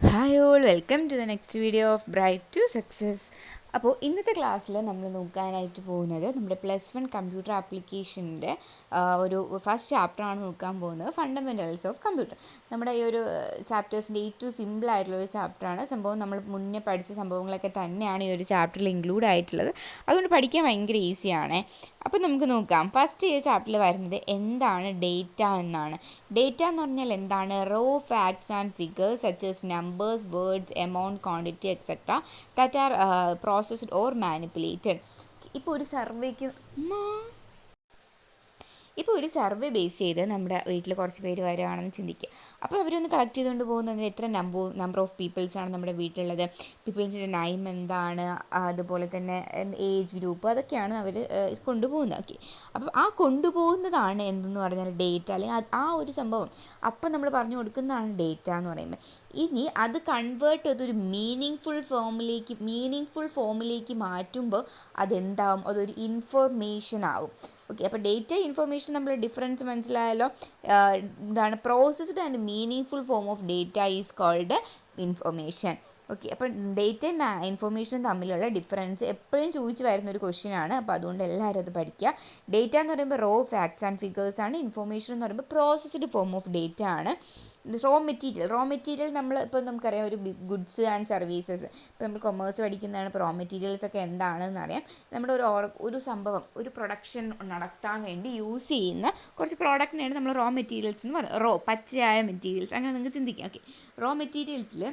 Hi all welcome to the next video of bright to success അപ്പോൾ ഇന്നത്തെ ക്ലാസ്സിൽ നമ്മൾ നോക്കാനായിട്ട് പോകുന്നത് നമ്മുടെ പ്ലസ് വൺ കമ്പ്യൂട്ടർ ആപ്ലിക്കേഷന്റെ ഒരു ഫസ്റ്റ് ചാപ്റ്ററാണ് നോക്കാൻ പോകുന്നത്. ഫണ്ടമെന്റൽസ് ഓഫ് കമ്പ്യൂട്ടർ നമ്മുടെ ഈ ഒരു ചാപ്റ്റേഴ്സിന്റെ ഏറ്റവും സിമ്പിൾ ആയിട്ടുള്ള ഒരു ചാപ്റ്ററാണ് സംഭവം നമ്മൾ മുന്നേ പഠിച്ച സംഭവങ്ങളൊക്കെ തന്നെയാണ് ഈ ഒരു ചാപ്റ്ററിൽ ഇൻക്ലൂഡ് ആയിട്ടുള്ളത്. അതുകൊണ്ട് പഠിക്കാൻ ഭയങ്കര ഈസിയാണ് അപ്പോൾ നമുക്ക് നോക്കാം. ഫസ്റ്റ് ഈ ചാപ്റ്ററിൽ വരുന്നത് എന്താണ് ഡേറ്റ എന്നാണ്. ഡേറ്റ എന്ന് പറഞ്ഞാൽ എന്താണ്? Raw facts and figures സച്ചേഴ്സ് numbers words amount quantity etcetera that are processed or manipulated ഇപ്പോൾ ഒരു സർവേക്ക് ഇപ്പോൾ ഒരു സർവേ ബേസ് ചെയ്ത് നമ്മുടെ വീട്ടിൽ കുറച്ച് പേര് വരുവാണെന്ന് ചിന്തിക്കുക. അപ്പോൾ അവരൊന്ന് കളക്ട് ചെയ്തുകൊണ്ട് പോകുന്നതിന് എത്ര നമ്പർ നമ്പർ ഓഫ് പീപ്പിൾസ് ആണ് നമ്മുടെ വീട്ടിലുള്ളത്? പീപ്പിൾസിന്റെ നൈം എന്താണ്? അതുപോലെ തന്നെ ഏജ് ഗ്രൂപ്പ് അതൊക്കെയാണ് അവർ കൊണ്ടുപോകുന്നത്. ഓക്കെ അപ്പം ആ കൊണ്ടുപോകുന്നതാണ് എന്തെന്ന് പറഞ്ഞാൽ ഡേറ്റ അല്ലെങ്കിൽ ആ ഒരു സംഭവം. അപ്പം നമ്മൾ പറഞ്ഞു കൊടുക്കുന്നതാണ് ഡേറ്റ എന്ന് പറയുമ്പോൾ ഇനി അത് കൺവേർട്ട് ചെയ്തൊരു മീനിങ് ഫുൾ ഫോമിലേക്ക് മീനിങ് ഫുൾ ഫോമിലേക്ക് മാറ്റുമ്പോൾ അതെന്താവും? അതൊരു ഇൻഫോർമേഷൻ ആവും. ഓക്കെ അപ്പോൾ ഡേറ്റ ഇൻഫോർമേഷൻ നമ്മൾ ഡിഫറൻസ് മനസ്സിലായല്ലോ? എന്താണ് processed and meaningful form of data is called information okay അപ്പോൾ ഡേറ്റയും ഇൻഫോർമേഷൻ തമ്മിലുള്ള ഡിഫറൻസ് എപ്പോഴും ചോദിച്ചു വരുന്ന ഒരു ക്വസ്റ്റ്യൻ ആണ്. അപ്പോൾ അതുകൊണ്ട് എല്ലാവരും അത് പഠിക്കുക. ഡേറ്റ എന്ന് പറയുമ്പോൾ റോ ഫാക്ട്സ് ആൻഡ് ഫിഗേഴ്സ് ആണ്. ഇൻഫോർമേഷൻ എന്ന് പറയുമ്പോൾ പ്രോസസ്ഡ് ഫോം ഓഫ് ഡേറ്റ ആണ്. റോ മെറ്റീരിയൽ റോ മെറ്റീരിയൽ നമ്മൾ ഇപ്പോൾ നമുക്കറിയാം ഒരു ഗുഡ്സ് ആൻഡ് സർവീസസ് ഇപ്പോൾ നമ്മൾ കൊമേഴ്സ് പഠിക്കുന്നതാണ് ഇപ്പോൾ റോ മെറ്റീരിയൽസ് ഒക്കെ എന്താണെന്ന് അറിയാം. നമ്മുടെ ഒരു ഒരു സംഭവം ഒരു പ്രൊഡക്ഷൻ നടത്താൻ വേണ്ടി യൂസ് ചെയ്യുന്ന കുറച്ച് പ്രോഡക്റ്റിനെയാണ് നമ്മൾ റോ മെറ്റീരിയൽസ് എന്ന് പറയുന്നത് റോ പച്ചയായ മെറ്റീരിയൽസ് അങ്ങനെ നിങ്ങൾക്ക് ചിന്തിക്കാം. ഓക്കെ റോ മെറ്റീരിയൽസിൽ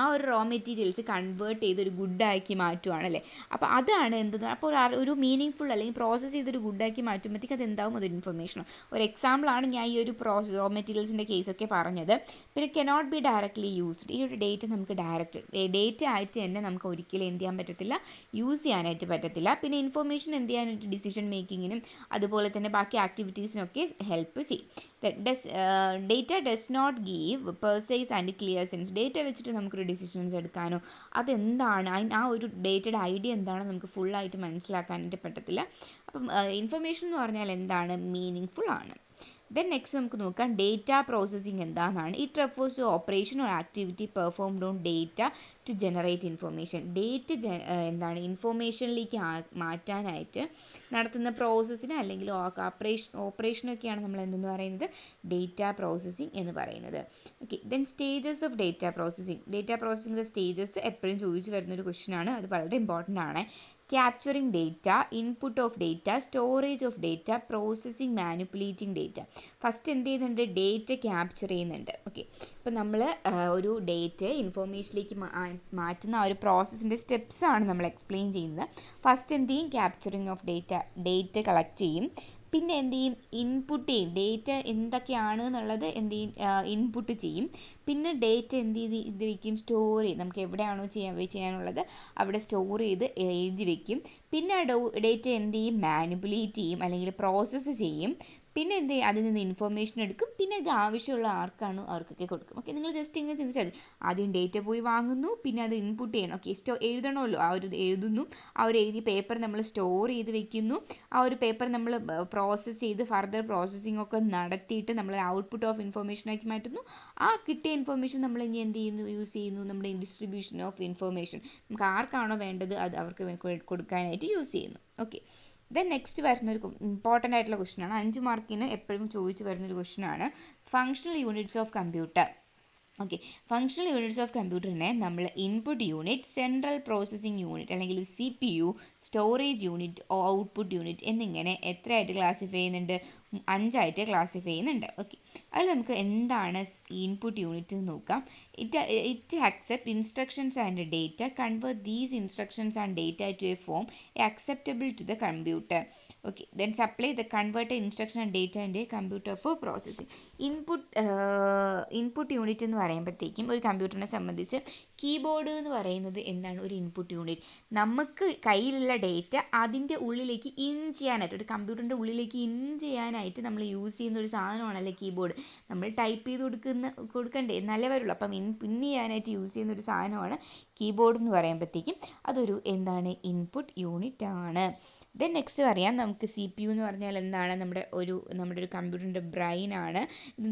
ആ ഒരു റോ മെറ്റീരിയൽസ് കൺവേർട്ട് ചെയ്ത് ഒരു ഗുഡാക്കി മാറ്റുവാണ് അല്ലേ അപ്പോൾ അതാണ് എന്തെന്ന് അപ്പോൾ ഒരു ഒരു മീനിങ് ഫുൾ അല്ലെങ്കിൽ പ്രോസസ്സ് ചെയ്തൊരു ഗുഡാക്കി മാറ്റുമ്പോഴത്തേക്ക് അത് എന്താവും? അതൊരു ഇൻഫർമേഷനോ ഒരു എക്സാമ്പിളാണ് ഞാൻ ഈ ഒരു പ്രോസസ് റോ മെറ്റീരിയൽസിന്റെ കേസൊക്കെ പറഞ്ഞത്. പിന്നെ കനോട്ട് ബി ഡയറക്റ്റ്ലി യൂസ്ഡ് ഈ ഒരു ഡേറ്റ് നമുക്ക് ഡയറക്റ്റ് ഡേറ്റ് ആയിട്ട് തന്നെ നമുക്ക് ഒരിക്കലും എന്ത് ചെയ്യാൻ പറ്റത്തില്ല. യൂസ് ചെയ്യാനായിട്ട് പറ്റത്തില്ല. പിന്നെ ഇൻഫർമേഷൻ എന്ത് ചെയ്യാനായിട്ട് ഡിസിഷൻ മേക്കിങ്ങിനും അതുപോലെ തന്നെ ബാക്കി ആക്ടിവിറ്റീസിനൊക്കെ ഹെൽപ്പ് ചെയ്യും. Does data does not give precise and clear sense data വെച്ചിട്ട് നമുക്കൊരു ഡിസിഷൻസ് എടുക്കാനോ അതെന്താണ്? അതിന് ആ ഒരു ഡേറ്റഡ് ഐഡിയ എന്താണെന്ന് നമുക്ക് ഫുള്ളായിട്ട് മനസ്സിലാക്കാനായിട്ട് പറ്റത്തില്ല. അപ്പം ഇൻഫർമേഷൻ എന്ന് പറഞ്ഞാൽ എന്താണ്? മീനിങ് ഫുൾ ആണ്. ദെൻ നെക്സ്റ്റ് നമുക്ക് നോക്കാം ഡേറ്റ പ്രോസസ്സിംഗ് എന്താണെന്നാണ് it refers to operation or activity performed on data to generate information data എന്താണ്? ഇൻഫോർമേഷനിലേക്ക് മാറ്റാനായിട്ട് നടത്തുന്ന പ്രോസസ്സിന് അല്ലെങ്കിൽ ഓപ്പറേഷൻ ഓപ്പറേഷനൊക്കെയാണ് നമ്മൾ എന്തെന്ന് പറയുന്നത്? ഡേറ്റ പ്രോസസ്സിംഗ് എന്ന് പറയുന്നത്. Okay then stages of data processing data പ്രോസസ്സിംഗിന്റെ stages എപ്പോഴും ചോദിച്ചു വരുന്ന ഒരു ക്വസ്റ്റ്യൻ ആണ്. അത് വളരെ ഇമ്പോർട്ടന്റ് ആണ്. Capturing data input of data storage of data processing manipulating data first എന്ത് ചെയ്യുന്നുണ്ട്? ഡേറ്റ ക്യാപ്ചർ ചെയ്യുന്നുണ്ട്. ഓക്കെ ഇപ്പം നമ്മൾ ഒരു ഡേറ്റ ഇൻഫോർമേഷനിലേക്ക് മാറ്റുന്ന ആ ഒരു പ്രോസസ്സിന്റെ സ്റ്റെപ്സ് ആണ് നമ്മൾ എക്സ്പ്ലെയിൻ ചെയ്യുന്നത്. ഫസ്റ്റ് എന്ത് ചെയ്യും? Capturing of data data collect ചെയ്യും. പിന്നെ എന്ത് ചെയ്യും. ഇൻപുട്ട് ചെയ്യും ഡേറ്റ എന്തൊക്കെയാണ് എന്നുള്ളത് എന്ത് ചെയ്യും ഇൻപുട്ട് ചെയ്യും. പിന്നെ ഡേറ്റ എന്ത് ചെയ്ത് ഇത് വയ്ക്കും സ്റ്റോർ ചെയ്യും. നമുക്ക് എവിടെയാണോ ചെയ്യാൻ ചെയ്യാനുള്ളത് അവിടെ സ്റ്റോർ ചെയ്ത് എഴുതി വയ്ക്കും പിന്നെ ഡേറ്റ എന്ത് ചെയ്യും? മാനിപ്പുലേറ്റ് ചെയ്യും. അല്ലെങ്കിൽ പ്രോസസ്സ് ചെയ്യും. പിന്നെ എന്ത് ചെയ്യും? അതിൽ നിന്ന് ഇൻഫർമേഷൻ എടുക്കും. പിന്നെ ഇത് ആവശ്യമുള്ള ആർക്കാണോ അവർക്കൊക്കെ കൊടുക്കും. ഓക്കെ നിങ്ങൾ ജസ്റ്റ് ഇങ്ങനെ ചിന്തിച്ചാൽ ആദ്യം ഡേറ്റ പോയി വാങ്ങുന്നു പിന്നെ അത് ഇൻപുട്ട് ചെയ്യണം. ഓക്കെ സ്റ്റോ എഴുതണമല്ലോ. ആ ഒരു എഴുതുന്നു. ആ ഒരു എഴുതി പേപ്പർ നമ്മൾ സ്റ്റോർ ചെയ്ത് വെക്കുന്നു. ആ ഒരു പേപ്പർ നമ്മൾ പ്രോസസ്സ് ചെയ്ത് ഫർദർ പ്രോസസ്സിംഗ് ഒക്കെ നടത്തിയിട്ട് നമ്മൾ ഔട്ട്പുട്ട് ഓഫ് ഇൻഫർമേഷൻ ആക്കി മാറ്റുന്നു. ആ കിട്ടിയ ഇൻഫർമേഷൻ നമ്മൾ ഇനി എന്ത് ചെയ്യുന്നു? യൂസ് ചെയ്യുന്നു. നമ്മുടെ ഡിസ്ട്രിബ്യൂഷൻ ഓഫ് ഇൻഫർമേഷൻ നമുക്ക് ആർക്കാണോ വേണ്ടത് അത് അവർക്ക് കൊടുക്കാനായിട്ട് യൂസ് ചെയ്യുന്നു. ഓക്കെ ദെൻ നെക്സ്റ്റ് വരുന്ന ഒരു ഇമ്പോർട്ടന്റ് ആയിട്ടുള്ള ക്വസ്റ്റ്യൻ ആണ്. അഞ്ച് മാർക്കിന് എപ്പോഴും ചോദിച്ചു വരുന്ന ഒരു ക്വസ്റ്റ്യൻ ആണ് functional units of computer okay functional units of കമ്പ്യൂട്ടറിനെ നമ്മൾ input unit central processing unit അല്ലെങ്കിൽ C P U storage unit output unit എന്നിങ്ങനെ എത്രയായിട്ട് ക്ലാസിഫൈ ചെയ്യുന്നുണ്ട്? അഞ്ചായിട്ട് ക്ലാസിഫൈ ചെയ്യുന്നുണ്ട്. ഓക്കെ അതിൽ നമുക്ക് എന്താണ് ഇൻപുട്ട് യൂണിറ്റ് എന്ന് നോക്കാം. It it accept instructions and data convert these instructions and data to a form acceptable to the computer okay then supply the convert instruction and data and a computer for processing input input unit എന്ന് പറയുമ്പോഴത്തേക്കും ഒരു കമ്പ്യൂട്ടറിനെ സംബന്ധിച്ച് keyboard എന്ന് പറയുന്നത് എന്താണ്? ഒരു input unit നമുക്ക് കയ്യിലുള്ള ഡേറ്റ അതിന്റെ ഉള്ളിലേക്ക് ഇൻ ചെയ്യാനായിട്ട് ഒരു കമ്പ്യൂട്ടറിന്റെ ഉള്ളിലേക്ക് ഇൻ ചെയ്യാനായിട്ട് നമ്മൾ യൂസ് ചെയ്യുന്ന ഒരു സാധനമാണല്ലേ കീബോർഡ് നമ്മൾ ടൈപ്പ് ചെയ്ത് കൊടുക്കുന്ന കൊടുക്കണ്ടേ? എന്നാലേ വരുള്ളൂ. അപ്പം പിൻ ചെയ്യാനായിട്ട് യൂസ് ചെയ്യുന്ന ഒരു സാധനമാണ് കീബോർഡ് എന്ന് പറയുമ്പോഴത്തേക്കും അതൊരു എന്താണ്? ഇൻപുട്ട് യൂണിറ്റ് ആണ്. ദെൻ നെക്സ്റ്റ് പറയാം. നമുക്ക് സി പി യു എന്ന് പറഞ്ഞാൽ എന്താണ്? നമ്മുടെ ഒരു നമ്മുടെ ഒരു കമ്പ്യൂട്ടറിന്റെ ബ്രെയിൻ ആണ്.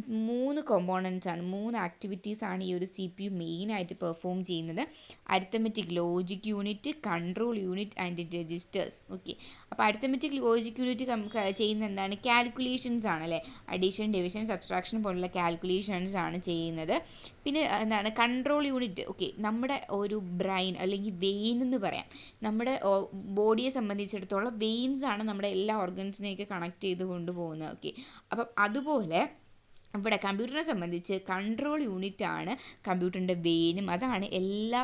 മൂന്ന് കോമ്പോണൻസ് ആണ്. മൂന്ന് ആക്ടിവിറ്റീസ് ആണ് ഈ ഒരു സി പി യു മെയിനായിട്ട് പെർഫോം ചെയ്യുന്നത്. Arithmetic logic unit control unit and registers okay അപ്പോൾ അരിത്തമെറ്റിക് ലോജിക് യൂണിറ്റ് ചെയ്യുന്ന എന്താണ്? കാൽക്കുലേഷൻസ് ആണല്ലേ? അഡീഷൻ ഡിവിഷൻ സബ്സ്ട്രാക്ഷൻ പോലുള്ള കാൽക്കുലേഷൻസ് ആണ് ചെയ്യുന്നത്. പിന്നെ എന്താണ് കൺട്രോൾ യൂണിറ്റ് ഓക്കെ നമ്മുടെ ഒരു ബ്രെയിൻ അല്ലെങ്കിൽ വെയിൻ എന്ന് പറയാം. നമ്മുടെ ബോഡിയെ സംബന്ധിച്ചിടത്തോളം വെയിൻസ് ആണ് നമ്മുടെ എല്ലാ ഓർഗൻസിനെയൊക്കെ കണക്ട് ചെയ്ത് കൊണ്ടുപോകുന്നത്. ഓക്കെ അപ്പം അതുപോലെ ഇവിടെ കമ്പ്യൂട്ടറിനെ സംബന്ധിച്ച് കൺട്രോൾ യൂണിറ്റ് ആണ് കമ്പ്യൂട്ടറിന്റെ വെയിനും അതാണ് എല്ലാ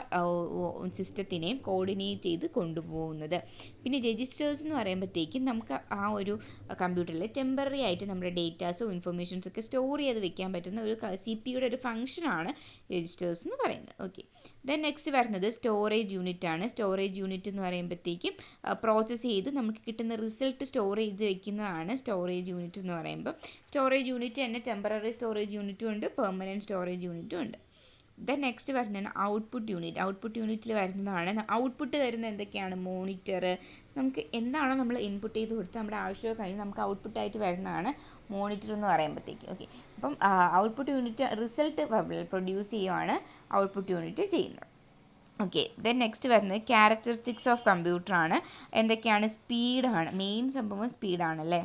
സിസ്റ്റത്തിനെയും കോർഡിനേറ്റ് ചെയ്ത് കൊണ്ടുപോകുന്നത്. പിന്നെ രജിസ്റ്റേഴ്സ് എന്ന് പറയുമ്പോഴത്തേക്കും നമുക്ക് ആ ഒരു കമ്പ്യൂട്ടറിൽ ടെമ്പററി ആയിട്ട് നമ്മുടെ ഡേറ്റാസും ഇൻഫർമേഷൻസും ഒക്കെ സ്റ്റോർ ചെയ്ത് വെക്കാൻ പറ്റുന്ന ഒരു സി പി യുടെ ഒരു ഫംഗ്ഷനാണ് രജിസ്റ്റേഴ്സ് എന്ന് പറയുന്നത്. ഓക്കെ ദെൻ നെക്സ്റ്റ് വരുന്നത് സ്റ്റോറേജ് യൂണിറ്റ് ആണ്. സ്റ്റോറേജ് യൂണിറ്റ് എന്ന് പറയുമ്പോഴത്തേക്കും പ്രോസസ്സ് ചെയ്ത് നമുക്ക് കിട്ടുന്ന റിസൾട്ട് സ്റ്റോർ ചെയ്ത് വെക്കുന്നതാണ് സ്റ്റോറേജ് യൂണിറ്റ് എന്ന് പറയുമ്പോൾ സ്റ്റോറേജ് യൂണിറ്റ് തന്നെ ടെമ്പററി സ്റ്റോറേജ് യൂണിറ്റും ഉണ്ട് പെർമനന്റ് സ്റ്റോറേജ് യൂണിറ്റും ഉണ്ട്. ദെൻ നെക്സ്റ്റ് വരുന്നതാണ് ഔട്ട്പുട്ട് യൂണിറ്റ് ഔട്ട്പുട്ട് യൂണിറ്റിൽ വരുന്നതാണ്. ഔട്ട്പുട്ട് വരുന്ന എന്തൊക്കെയാണ്? മോണിറ്റർ നമുക്ക് എന്താണോ നമ്മൾ ഇൻപുട്ട് ചെയ്ത് കൊടുത്ത് നമ്മുടെ ആവശ്യമോ കഴിഞ്ഞ് നമുക്ക് ഔട്ട്പുട്ടായിട്ട് വരുന്നതാണ് മോണിറ്റർ എന്ന് പറയുമ്പോഴത്തേക്ക്. ഓക്കെ അപ്പം ഔട്ട്പുട്ട് യൂണിറ്റ് റിസൾട്ട് പ്രൊഡ്യൂസ് ചെയ്യുവാണ് ഔട്ട്പുട്ട് യൂണിറ്റ് ചെയ്യുന്നത്. ഓക്കെ ദെൻ നെക്സ്റ്റ് വരുന്നത് ക്യാരക്ടറിസ്റ്റിക്സ് ഓഫ് കമ്പ്യൂട്ടർ ആണ്. എന്തൊക്കെയാണ്? സ്പീഡാണ് മെയിൻ സംഭവം സ്പീഡാണ് അല്ലേ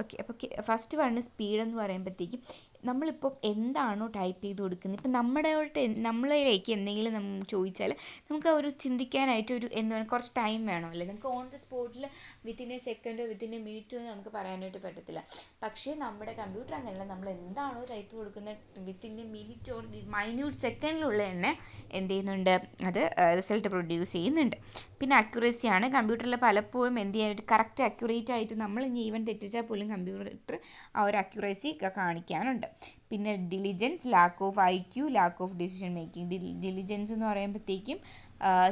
ഓക്കെ അപ്പോൾ ഫസ്റ്റ് വരുന്ന സ്പീഡ് എന്ന് പറയുമ്പോഴത്തേക്കും നമ്മളിപ്പോൾ എന്താണോ ടൈപ്പ് ചെയ്ത് കൊടുക്കുന്നത്? ഇപ്പം നമ്മുടെയോട്ട് നമ്മളിലേക്ക് എന്തെങ്കിലും നമ്മൾ ചോദിച്ചാൽ നമുക്ക് ഒരു ചിന്തിക്കാനായിട്ട് ഒരു എന്താണ് കുറച്ച് ടൈം വേണമല്ലേ? നമുക്ക് ഓൺ ദ സ്പോട്ടിൽ വിത്തിൻ എ സെക്കൻഡോ വിത്തിൻ എ മിനിറ്റോ നമുക്ക് പറയാനായിട്ട് പറ്റത്തില്ല. പക്ഷേ നമ്മുടെ കമ്പ്യൂട്ടർ അങ്ങനെയല്ല. നമ്മൾ എന്താണോ ടൈപ്പ് കൊടുക്കുന്നത് within a minute or minute സെക്കൻഡിലുള്ള തന്നെ എന്ത് ചെയ്യുന്നുണ്ട്? അത് റിസൾട്ട് പ്രൊഡ്യൂസ് ചെയ്യുന്നുണ്ട്. പിന്നെ അക്യുറസി ആണ്. കമ്പ്യൂട്ടറിൽ പലപ്പോഴും എന്ത് ചെയ്യാനായിട്ട് കറക്റ്റ് അക്യുറേറ്റ് ആയിട്ട് നമ്മൾ ഇനി ഈവൻ തെറ്റിച്ചാൽ പോലും കമ്പ്യൂട്ടർ ആ ഒരു അക്യുറസി കാണിക്കാനുണ്ട്. പിന്നെ diligence lack of I Q lack of decision making diligence എന്ന് പറയുമ്പോഴത്തേക്കും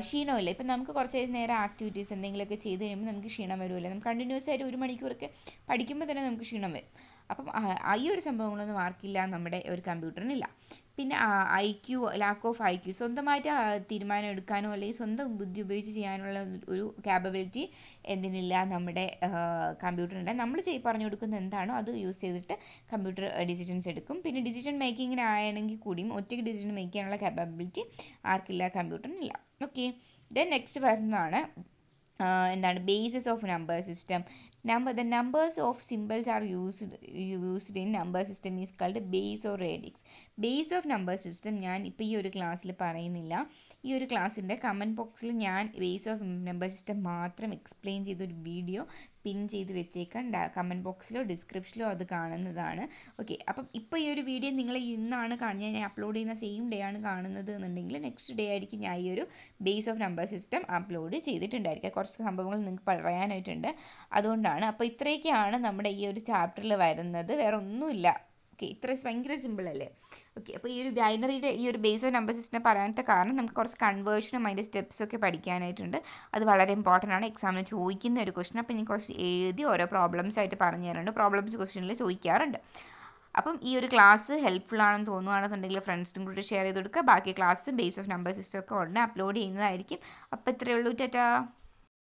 ക്ഷീണമില്ല. ഇപ്പം നമുക്ക് കുറച്ച് നേരം ആക്ടിവിറ്റീസ് എന്തെങ്കിലുമൊക്കെ ചെയ്ത് കഴിയുമ്പോൾ നമുക്ക് ക്ഷീണം വരുമല്ലോ. നമുക്ക് കണ്ടിന്യൂസ് ആയിട്ട് ഒരു മണിക്കൂറൊക്കെ പഠിക്കുമ്പോൾ തന്നെ നമുക്ക് ക്ഷീണം വരും. അപ്പം ഈ ഒരു സംഭവങ്ങളൊന്നും ആർക്കില്ല നമ്മുടെ ഒരു കമ്പ്യൂട്ടറിനില്ല. പിന്നെ I Q lack of I Q സ്വന്തമായിട്ട് തീരുമാനം എടുക്കാനോ അല്ലെങ്കിൽ സ്വന്തം ബുദ്ധി ഉപയോഗിച്ച് ചെയ്യാനുള്ള ഒരു ക്യാപ്പബിലിറ്റി എന്തിനില്ല നമ്മുടെ കമ്പ്യൂട്ടറിനില്ല. നമ്മൾ ചെയ് പറഞ്ഞു കൊടുക്കുന്ന എന്താണോ അത് യൂസ് ചെയ്തിട്ട് കമ്പ്യൂട്ടർ ഡിസിഷൻസ് എടുക്കും. പിന്നെ ഡിസിഷൻ മേക്കിങ്ങിന് ആണെങ്കിൽ കൂടിയും ഒറ്റയ്ക്ക് ഡിസിഷൻ മേക്ക് ചെയ്യാനുള്ള ക്യാപ്പബിലിറ്റി ആർക്കില്ല കമ്പ്യൂട്ടറിനില്ല. ഓക്കെ ദെൻ നെക്സ്റ്റ് വരുന്നതാണ് എന്താണ് basis of number system number the numbers of symbols are used used in number system is called base or radix base of number system ഞാൻ ഇപ്പോൾ ഈ ഒരു ക്ലാസ്സിൽ പറയുന്നില്ല ഈ ഒരു ക്ലാസ്സിന്റെ കമന്റ് ബോക്സിൽ ഞാൻ ബേസ് ഓഫ് നമ്പർ സിസ്റ്റം മാത്രം എക്സ്പ്ലെയിൻ ചെയ്തൊരു വീഡിയോ പിൻ ചെയ്ത് വെച്ചേക്കാം. കമന്റ് ബോക്സിലോ ഡിസ്ക്രിപ്ഷനിലോ അത് കാണുന്നതാണ്. ഓക്കെ അപ്പം ഇപ്പോൾ ഈ ഒരു വീഡിയോ നിങ്ങൾ ഇന്നാണ് കാണുന്നത്. ഞാൻ അപ്ലോഡ് ചെയ്യുന്ന സെയിം ഡേ ആണ് കാണുന്നത് എന്നുണ്ടെങ്കിൽ നെക്സ്റ്റ് ഡേ ആയിരിക്കും ഞാൻ ഈ ഒരു base of number system upload ചെയ്തിട്ടുണ്ടായിരിക്കുക. കുറച്ച് സംഭവങ്ങൾ നിങ്ങൾക്ക് പറയാനായിട്ടുണ്ട്. അതുകൊണ്ടാണ്. അപ്പോൾ ഇത്രയൊക്കെയാണ് നമ്മുടെ ഈ ഒരു ചാപ്റ്ററിൽ വരുന്നത്. വേറെ ഒന്നുമില്ല. ഓക്കെ ഇത്ര ഭയങ്കര സിമ്പിൾ അല്ലേ? ഓക്കെ അപ്പോൾ ഈ ഒരു ബൈനറിയുടെ ഈ ഒരു ബേസ് ഓഫ് നമ്പർ സിസ്റ്റം പറയാനത്തെ കാരണം നമുക്ക് കുറച്ച് കൺവേർഷനും അതിന്റെ സ്റ്റെപ്സ് ഒക്കെ പഠിക്കാനായിട്ടുണ്ട്. അത് വളരെ ഇമ്പോർട്ടന്റ് ആണ്. എക്സാമിന് ചോദിക്കുന്ന ഒരു ക്വസ്റ്റൻ അപ്പോൾ ഞാൻ കുറച്ച് എഴുതി ഓരോ പ്രോബ്ലംസ് ആയിട്ട് പറഞ്ഞു തരാറുണ്ട് പ്രോബ്ലംസ് ക്വസ്റ്റനിൽ ചോദിക്കാറുണ്ട്. അപ്പം ഈ ഒരു ക്ലാസ് ഹെൽപ്ഫുൾ ആണെന്ന് തോന്നുകയാണെന്നുണ്ടെങ്കിൽ ഫ്രണ്ട്സിനും കൂടി ഷെയർ ചെയ്ത് കൊടുക്കുക. ബാക്കി ക്ലാസ്സും ബേസ് ഓഫ് നമ്പർ സിസ്റ്റം ഒക്കെ ഉടനെ അപ്ലോഡ് ചെയ്യുന്നതായിരിക്കും. അപ്പോൾ ഇത്രയേ ഉള്ളൂ. ടാറ്റാ.